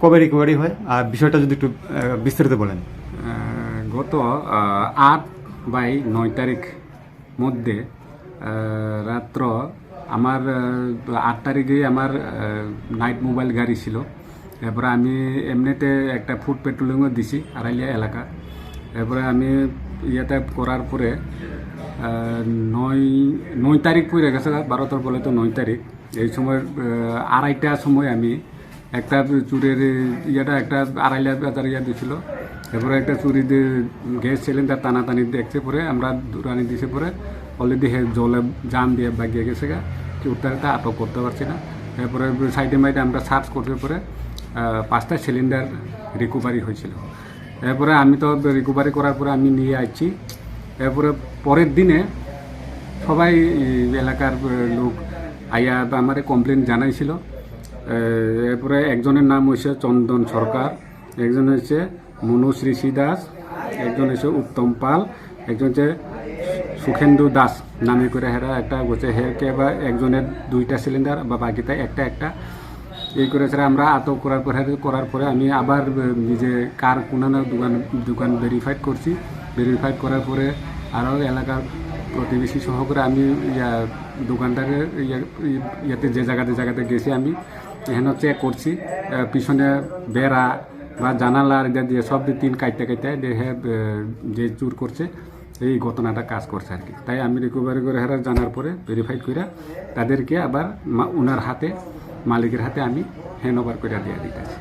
কবে রিকভারি হয়? আর বিষয়টা যদি একটু বিস্তারিত বলেন। গত আট বাই নয় তারিখ মধ্যে রাত্র আমার আট তারিখে আমার নাইট মোবাইল গাড়ি ছিল। এরপরে আমি এমনিতে একটা ফুড পেট্রোলিংও দিছি আড়াইলিয়া এলাকা। এরপরে আমি ইয়েতে করার পরে নয় নয় তারিখ পড়ে গেছে বারোটার বলে তো নয় তারিখ। এই সময় আহ, আড়াইটার সময় আমি একটা চুরের ইয়েটা একটা আড়াইলা বাজার ইয়া দিছিল। এরপরে একটা চুরি দিয়ে গ্যাস সিলিন্ডার টানাটানি দেখছে পরে আমরা দূরানি দিছে পরে অলরেডি হে জলে জাম দিয়ে বাগিয়ে গেছে গা। চুরটাকে আটক করতে পারছি না। এরপরে সাইডে মাইডে আমরা সার্চ করতে পরে পাঁচটা সিলিন্ডার রিকভারি হয়েছিল। এরপরে আমি তো রিকভারি করার পরে আমি নিয়ে আসছি এরপরে পরের দিনে সবাই এলাকার লোক আইয়া আমার কমপ্লেন জানাইছিল। এরপরে একজনের নাম হচ্ছে চন্দন সরকার, একজন হচ্ছে মনুশ্রী শ্রী দাস, একজন হচ্ছে উত্তম পাল, একজন হচ্ছে সুখেন্দু দাস নামে করে হেরা একটা হচ্ছে হেরকে বা একজনের দুইটা সিলিন্ডার বা বাকিটা একটা একটা। এই করে ছাড়া আমরা আটক করার পরে করার পরে আমি আবার নিজে কার কোনানো দোকান দোকান ভেরিফাইড করছি। ভেরিফাইড করার পরে আরও এলাকার প্রতিবেশী সহকারে আমি ইয়া দোকানটাকে ইয়া- ইয়াতে যে জায়গাতে জায়গাতে গেছি আমি, এখানে চেক করছি। পিছনে বেড়া বা জানালা এটা দিয়ে সব দিয়ে তিন কাইতে কাইতে দেখে যে চুর করছে, এই ঘটনাটা কাজ করছে আর কি। তাই আমি রিকভারি করে হেরা জানার পরে ভেরিফাইড করে তাদেরকে আবার ওনার হাতে মালিকের হাতে আমি হ্যান্ড ওভার করে দিয়ে দিতেছি।